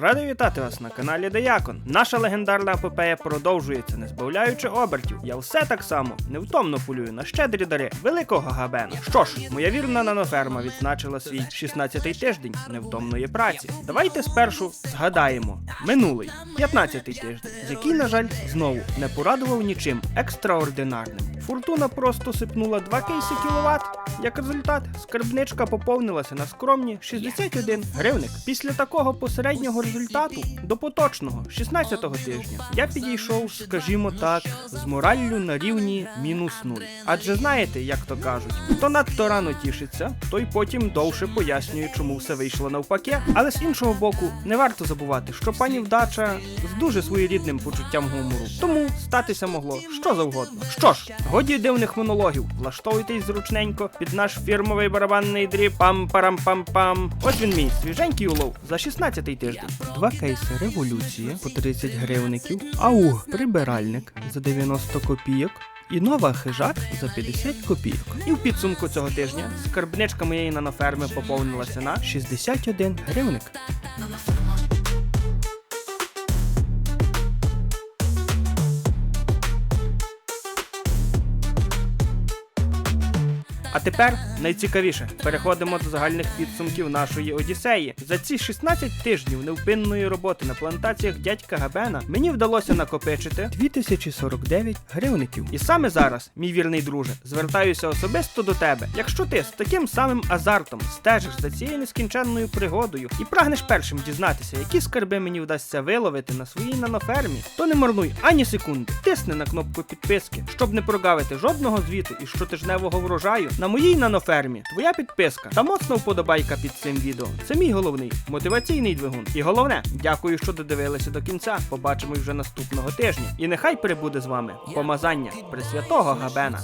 Радий вітати вас на каналі Деякон. Наша легендарна епопея продовжується, не збавляючи обертів. Я все так само невтомно полюю на щедрі дари великого габена. Що ж, моя вірна наноферма відзначила свій 16-й тиждень невтомної праці. Давайте спершу згадаємо минулий 15-й тиждень, який, на жаль, знову не порадував нічим екстраординарним. Фортуна просто сипнула 2 кейси кіловат. Як результат, скарбничка поповнилася на скромні 61 гривник. Після такого посереднього результату до поточного 16-го тижня я підійшов, скажімо так, з мораллю на рівні мінус нуль. Адже знаєте, як то кажуть, хто надто рано тішиться, той потім довше пояснює, чому все вийшло навпаки. Але з іншого боку, не варто забувати, що пані вдача з дуже своєрідним почуттям гумору. Тому статися могло що завгодно. Що ж, годі дивних монологів, влаштовуйтесь зручненько під наш фірмовий барабанний дріб пам-парам-пам-пам. Ось він мій свіженький улов за 16-й тиждень. Два кейси революції по 30 гривників, ау, прибиральник за 90 копійок. І нова хижак за 50 копійок. І в підсумку цього тижня скарбничка моєї наноферми поповнилася на 61 гривник. А тепер найцікавіше переходимо до загальних підсумків нашої Одіссеї. За ці 16 тижнів невпинної роботи на плантаціях дядька Габена мені вдалося накопичити 2049 гривників. І саме зараз, мій вірний друже, звертаюся особисто до тебе. Якщо ти з таким самим азартом стежиш за цією нескінченною пригодою і прагнеш першим дізнатися, які скарби мені вдасться виловити на своїй нанофермі, то не марнуй ані секунди. Тисни на кнопку підписки, щоб не прогавити жодного звіту і щотижневого врожаю на моїй нанофермі. Твоя підписка та моцна вподобайка під цим відео. Це мій головний мотиваційний двигун. І головне, дякую, що додивилися до кінця. Побачимось вже наступного тижня. І нехай перебуде з вами помазання Пресвятого Габена.